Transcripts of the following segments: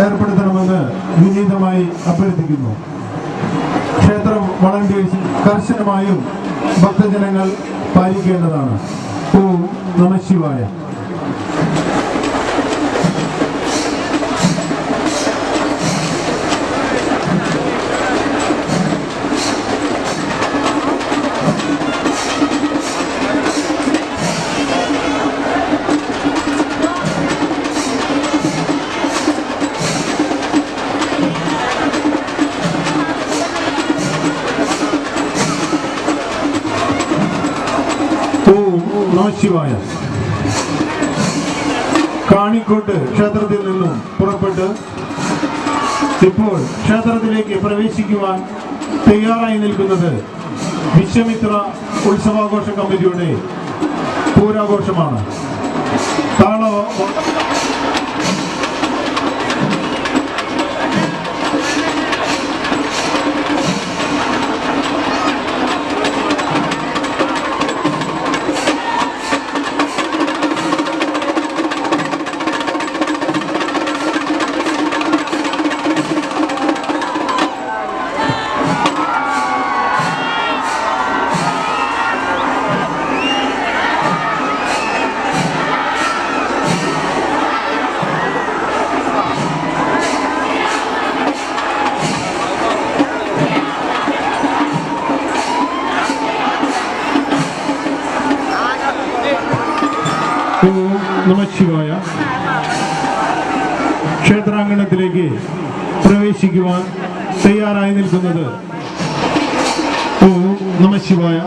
ഏർപ്പെടുത്തണമെന്ന് വിനീതമായി അഭ്യർത്ഥിക്കുന്നു. ക്ഷേത്രം വളണ്ടിയേഴ്സ് കർശനമായും ഭക്തജനങ്ങൾ പാലിക്കേണ്ടതാണ്. ഓം നമ ശിവായ. ഓം നമ ശിവായ കാണിക്കോട്ട് ക്ഷേത്രത്തിൽ നിന്നും പുറപ്പെട്ട് ഇപ്പോൾ ക്ഷേത്രത്തിലേക്ക് പ്രവേശിക്കുവാൻ തയ്യാറായി നിൽക്കുന്നത് വിശ്വമിത്ര ഉത്സവാഘോഷ കമ്മിറ്റിയുടെ പൂരാഘോഷമാണ്. താള ഓം നമ ശിവായ ക്ഷേത്രാങ്കണത്തിലേക്ക് പ്രവേശിക്കുവാൻ തയ്യാറായി നിൽക്കുന്നത് ഓം നമ ശിവായ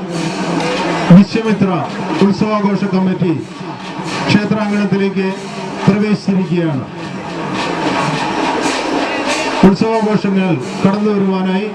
വിശ്വമിത്ര ഉത്സവാഘോഷ കമ്മിറ്റി ക്ഷേത്രാങ്കണത്തിലേക്ക് പ്രവേശിച്ചിരിക്കുകയാണ്. ഉത്സവാഘോഷങ്ങൾ കടന്നു വരുവാനായി